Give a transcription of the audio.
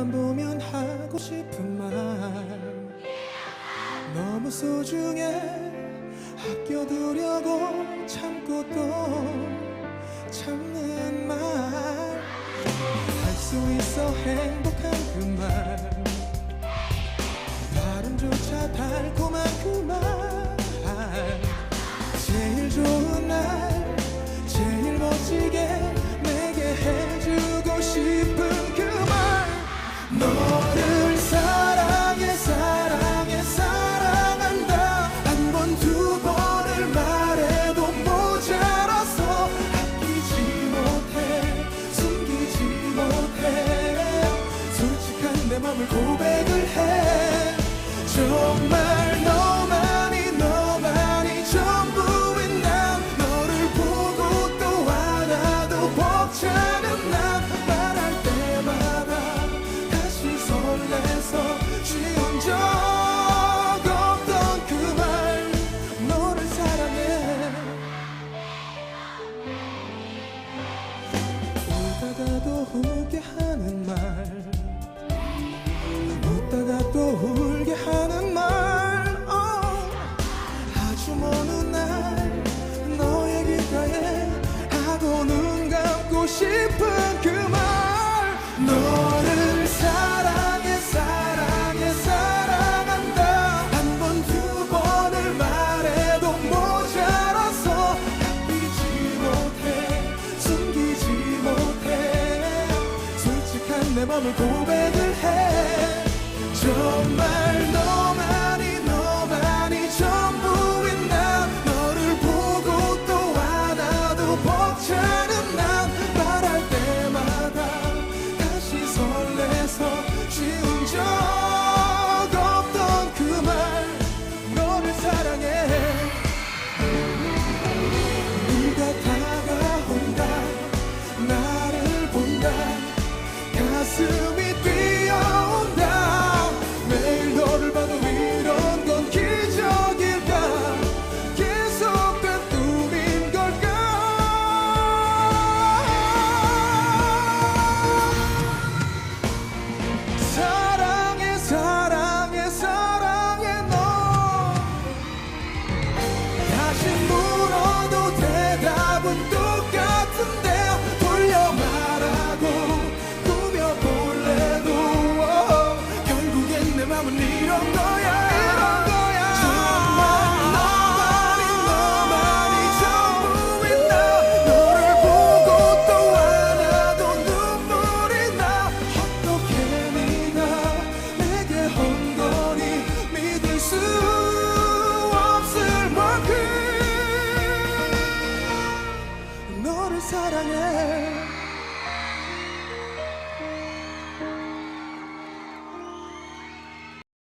너만 보면 하고 싶은 말. 너무 소중해. 아껴두려고 참고 또 참는 말 할 수 있어 행복. 웃다가도 울게 하는 말. 웃다가도 울게 하는 말. oh. 아주 먼 훗날 너의 귓가에 하도 눈 감고 싶은 그말. 내 마음을 고백을 해. 정말 너